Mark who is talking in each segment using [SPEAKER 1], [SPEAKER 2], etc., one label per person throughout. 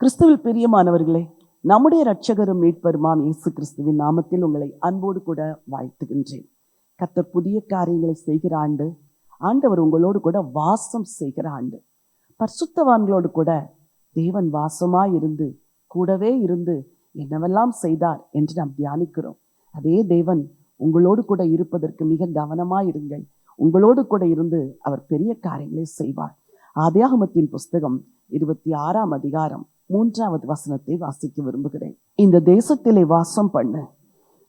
[SPEAKER 1] கிறிஸ்துவில் பிரியமானவர்களே நம்முடைய ரட்சகரும் மீட்பருமாம் இயேசு கிறிஸ்துவின் நாமத்தில் உங்களை அன்போடு கூட வாழ்த்துகின்றேன். கத்தர் புதிய காரியங்களை செய்கிற ஆண்டு ஆண்டவர் உங்களோடு கூட வாசம் செய்கிற ஆண்டு. பரிசுத்தவான்களோடு கூட தேவன் வாசமாய் இருந்து கூடவே இருந்து என்னவெல்லாம் செய்தார் என்று நாம் தியானிக்கிறோம். அதே தேவன் உங்களோடு கூட இருப்பதற்கு மிக கவனமாக இருங்கள். உங்களோடு கூட இருந்து அவர் பெரிய காரியங்களை செய்வார். ஆதியாகமத்தின் புஸ்தகம் இருபத்தி ஆறாம் அதிகாரம் மூன்றாவது வசனத்தை வாசிக்க விரும்புகிறேன். இந்த தேசத்திலே வாசம் பண்ணு.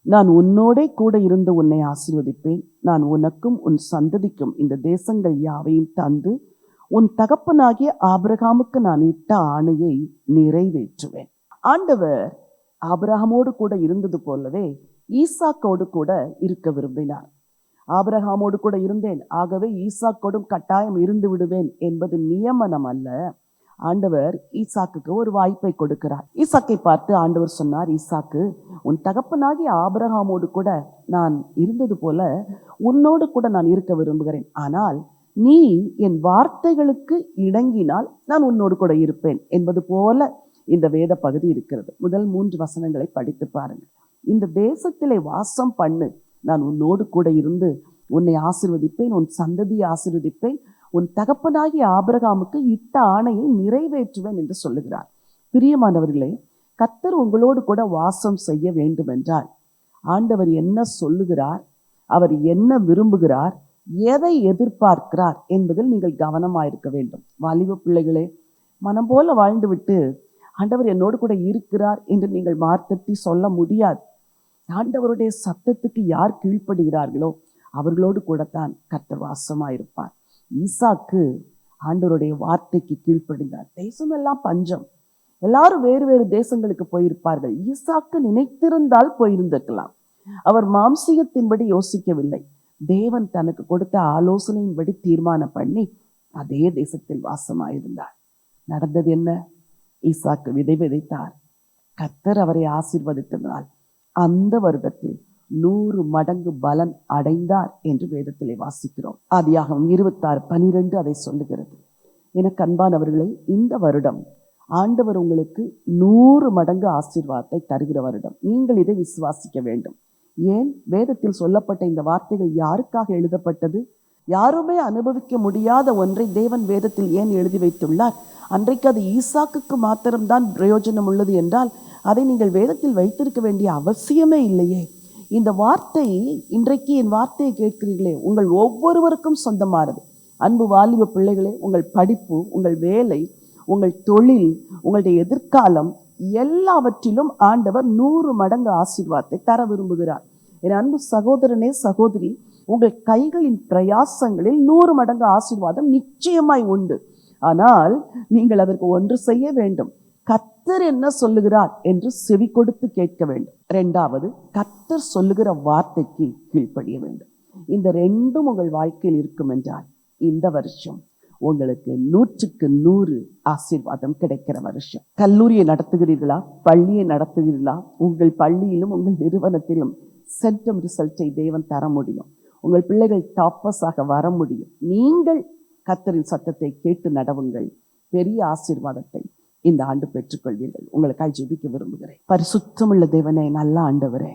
[SPEAKER 1] நான் உன்னோடே கூட இருந்து உன்னை ஆசீர்வதிப்பேன். நான் உனக்கும் உன் சந்ததிக்கும் இந்த தேசங்கள் யாவையும் தந்து உன் தகப்பனாகிய ஆபிரகாமுக்கு நான் இட்ட ஆணையை நிறைவேற்றுவேன். ஆண்டவர் ஆபிரகாமோடு கூட இருந்தது போலவே ஈசாக்கோடு கூட இருக்க விரும்பினார். ஆபிரகாமோடு கூட இருந்தேன். ஆகவே ஈசாக்கோடும் கட்டாயம் இருந்து விடுவேன் என்பது நியமனம் அல்ல. ஆண்டவர் ஈசாக்குக்கு ஒரு வாய்ப்பை கொடுக்கிறார். ஈசாக்கை பார்த்து ஆண்டவர் சொன்னார் ஈசாக்கு உன் தகப்பனாகிய ஆபரகாமோடு கூட நான் இருந்தது போல உன்னோடு கூட நான் இருக்க விரும்புகிறேன். ஆனால் நீ என் வார்த்தைகளுக்கு இணங்கினால் நான் உன்னோடு கூட இருப்பேன் என்பது போல இந்த வேத பகுதி இருக்கிறது. முதல் மூன்று வசனங்களை படித்து பாருங்கள். இந்த தேசத்திலே வாசம் பண்ணு. நான் உன்னோடு கூட இருந்து உன்னை ஆசிர்வதிப்பேன் உன் சந்ததியை ஆசிர்வதிப்பேன். உன் தகப்பனாகிய ஆபிரகாமுக்கு இட்ட ஆணையை நிறைவேற்றுவேன் என்று சொல்லுகிறார். பிரியமானவர்களே கத்தர் உங்களோடு கூட வாசம் செய்ய வேண்டும் என்றால் ஆண்டவர் என்ன சொல்லுகிறார்? அவர் என்ன விரும்புகிறார்? எதை எதிர்பார்க்கிறார்? என்பதில் நீங்கள் கவனமாயிருக்க வேண்டும். வாலிப பிள்ளைகளே மனம் போல வாழ்ந்துவிட்டு ஆண்டவர் என்னோடு கூட இருக்கிறார் என்று நீங்கள் மார்த்தட்டி சொல்ல முடியாது. ஆண்டவருடைய சத்தத்துக்கு யார் கீழ்ப்படுகிறார்களோ அவர்களோடு கூடத்தான் கர்த்தர் வாசமாயிருப்பார். ஈசாக்கு ஆண்டவருடைய வார்த்தைக்கு கீழ்ப்படிந்தார். தேசமெல்லாம் பஞ்சம். எல்லாரும் வேறு வேறு தேசங்களுக்கு போயிருப்பார்கள். ஈசாக்கு நினைத்திருந்தால் போயிருந்திருக்கலாம். அவர் மாம்சீகத்தின்படி யோசிக்கவில்லை. தேவன் தனக்கு கொடுத்த ஆலோசனையின்படி தீர்மானம் பண்ணி அதே தேசத்தில் வாசமாயிருந்தார். நடந்தது என்ன? ஈசாக்கு விதை விதைத்தார். கத்தர் அவரை ஆசீர்வதித்ததனால் அந்த வருடத்தில் நூறு மடங்கு பலன் அடைந்தார் என்று வேதத்திலே வாசிக்கிறோம். ஆதியாகவும் இருபத்தாறு பனிரெண்டு அதை சொல்லுகிறது. எனக்கு அன்பானவர்களே இந்த வருடம் ஆண்டவர் உங்களுக்கு நூறு மடங்கு ஆசீர்வாதத்தை தருகிற வருடம். நீங்கள் இதை விசுவாசிக்க வேண்டும். ஏன்? வேதத்தில் சொல்லப்பட்ட இந்த வார்த்தைகள் யாருக்காக எழுதப்பட்டது? யாருமே அனுபவிக்க முடியாத ஒன்றை தேவன் வேதத்தில் ஏன் எழுதி வைத்துள்ளார்? அன்றைக்கு அது ஈசாக்குக்கு மாத்திரம்தான் பிரயோஜனம் உள்ளது என்றால் அதை நீங்கள் வேதத்தில் வைத்திருக்க வேண்டிய அவசியமே இல்லையே. இந்த வார்த்தை இன்றைக்கு என் வார்த்தையை கேட்கிறீர்களே உங்கள் ஒவ்வொருவருக்கும் சொந்தமானது. அன்பு வாலிப பிள்ளைகளே உங்கள் படிப்பு உங்கள் வேலை உங்கள் தொழில் உங்களுடைய எதிர்காலம் எல்லாவற்றிலும் ஆண்டவர் நூறு மடங்கு ஆசீர்வாதத்தை தர விரும்புகிறார். என் அன்பு சகோதரனே சகோதரி உங்கள் கைகளின் பிரயாசங்களில் நூறு மடங்கு ஆசீர்வாதம் நிச்சயமாய் உண்டு. ஆனால் நீங்கள் அதற்கு ஒன்று செய்ய வேண்டும். கத்தர் என்ன சொல்லுகிறார் என்று செவி கொடுத்து கேட்க வேண்டும். ரெண்டாவது கத்தர் சொல்லுகிற வார்த்தைக்கு கீழ்ப்படிய வேண்டும். இந்த ரெண்டும் உங்கள் வாழ்க்கையில் இருக்கும் என்றால் இந்த வருஷம் உங்களுக்கு நூற்றுக்கு நூறு ஆசீர்வாதம் கிடைக்கிற வருஷம். கல்லூரியை நடத்துகிறீர்களா? பள்ளியை நடத்துகிறீர்களா? உங்கள் பள்ளியிலும் உங்கள் நிறுவனத்திலும் சென்டம் ரிசல்ட்டை தேவன் தர முடியும். உங்கள் பிள்ளைகள் டாப்பர்ஸாக வர முடியும். நீங்கள் கத்தரின் சத்தத்தை கேட்டு நடவுங்கள். பெரிய ஆசீர்வாதத்தை இந்த ஆண்டு பெற்றுக்கொள்வீர்கள். உங்களுக்காக ஜெபிக்க விரும்புகிறேன். பரிசுத்தமுள்ள தேவனே நல்ல ஆண்டவரே.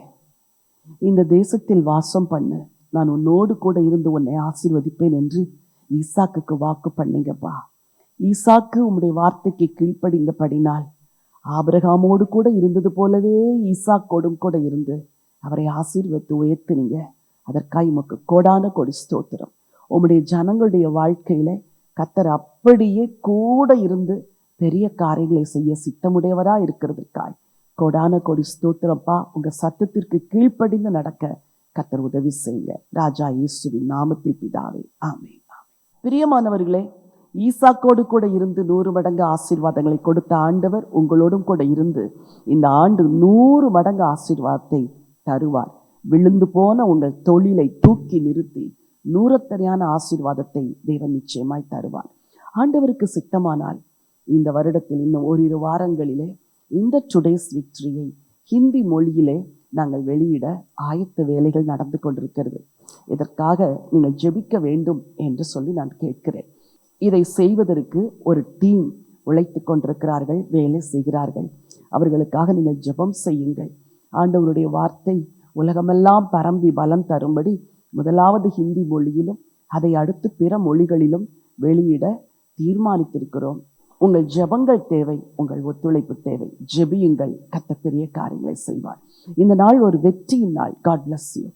[SPEAKER 1] இந்த தேசத்தில் வாசம் பண்ணு. நான் உன்னோடு கூட இருந்து உன்னை ஆசீர்வதிப்பேன் என்று ஈசாக்குக்கு வாக்கு பண்ணீங்கப்பா. ஈசாக்கு உம்முடைய வார்த்தைக்கு கீழ்ப்படிந்தபடினால் ஆபிரகாமோடு கூட இருந்தது போலவே ஈசாக்கோடும் கூட இருந்து அவரை ஆசீர்வத்து உயர்த்தினீங்க. அதற்காக உமக்கு கோடான கொடி ஸ்தோத்திரம். உம்முடைய ஜனங்களுடைய வாழ்க்கையில கத்தர் அப்படியே கூட இருந்து பெரிய காரியங்களை செய்ய சித்தமுடையவரா இருக்கிறதுக்காய் கோடான கொடி ஸ்தோத்திரப்பா உங்க சத்தத்திற்கு கீழ்ப்படிந்து நடக்க கத்தர் உதவி செய்யுங்க ராஜா இயேசுவின் நாமத்தில் பிதாவே ஆமே பிரியமானவர்களே ஈசாக்கோடு கூட இருந்து நூறு மடங்கு ஆசீர்வாதங்களை கொடுத்த ஆண்டவர் உங்களோடும் கூட இருந்து இந்த ஆண்டு நூறு மடங்கு ஆசீர்வாதத்தை தருவார். விழுந்து போன உங்கள் தொழிலை தூக்கி நிறுத்தி நூறத்தரையான ஆசீர்வாதத்தை தேவன் நிச்சயமாய் தருவார். ஆண்டவருக்கு சித்தமானால் இந்த வருடத்தில் இன்னும் ஓரிரு வாரங்களிலே இந்த டுடேஸ் விக்டரியை ஹிந்தி மொழியிலே நாங்கள் வெளியிட ஆயத்த வேலைகள் நடந்து கொண்டிருக்கிறது. இதற்காக நீங்கள் ஜெபிக்க வேண்டும் என்று சொல்லி நான் கேட்கிறேன். இதை செய்வதற்கு ஒரு டீம் உழைத்து கொண்டிருக்கிறார்கள் வேலை செய்கிறார்கள். அவர்களுக்காக நீங்கள் ஜெபம் செய்யுங்கள். ஆண்டவருடைய வார்த்தை உலகமெல்லாம் பரம்பி பலம் தரும்படி முதலாவது ஹிந்தி மொழியிலும் அதை அடுத்து பிற மொழிகளிலும் வெளியிட தீர்மானித்திருக்கிறோம். உங்கள் ஜெபங்கள் தேவை உங்கள் ஒத்துழைப்பு தேவை. ஜெபியுங்கள் கத்த பெரிய காரியங்களை செய்வார். இந்த நாள் ஒரு வெற்றியின் நாள். God bless you